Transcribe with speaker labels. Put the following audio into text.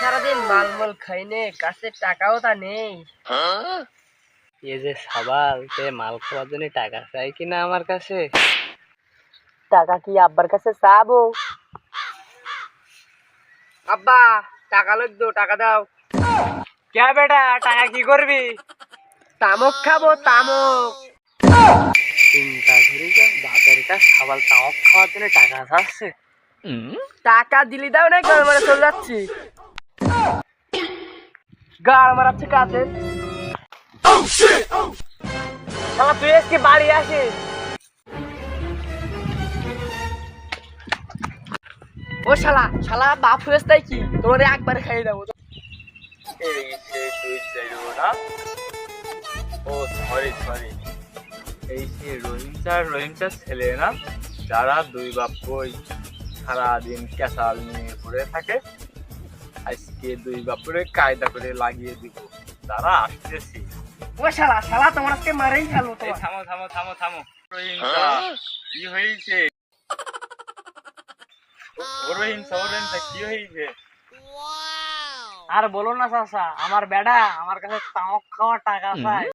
Speaker 1: সারাদিন মালমল খাইনে কাছে টাকাও তা নেই।
Speaker 2: এ যে সাবাল সে মাল খাওয়ার জন্য টাকা চাই কিনা আমার কাছে?
Speaker 1: টাকা কি আব্বার কাছে চাবো? আব্বা টাকা লাগতো টাকা দাও।
Speaker 2: কে বেটা টাকা কি করবি?
Speaker 1: তামক খাব তামক।
Speaker 2: চিন্তা করি যে বাপের কাছে সাবাল তামক খাওয়ার জন্য টাকা চাচ্ছে
Speaker 1: টাকা দিলি দাও না চলে যাচ্ছি। গাড় মারাচ্ছে কাছে শালা তুই আজকে বাড়ি আসিস। ও শালা শালা বাপ হয়েছে তাই কি? তোমার একবারে খাইয়ে দেবো।
Speaker 2: ও সরি সরি এই সে রহিম চার রহিম চার ছেলে না যারা দুই বাপ বই সারাদিন ক্যাসাল নিয়ে পড়ে থাকে আজকে দুই বাপুরে কায়দা করে লাগিয়ে দিব। তারা আসতেছি।
Speaker 1: ও শালা শালা তোমার আজকে মারেই
Speaker 2: ফেলো
Speaker 1: তো
Speaker 2: থামো থামো থামো থামো। কি হয়েছে? কি হয়েছে?
Speaker 1: আর বলো না চাচা আমার বেড়া আমার কাছে তামক খাওয়া টাকা চাই।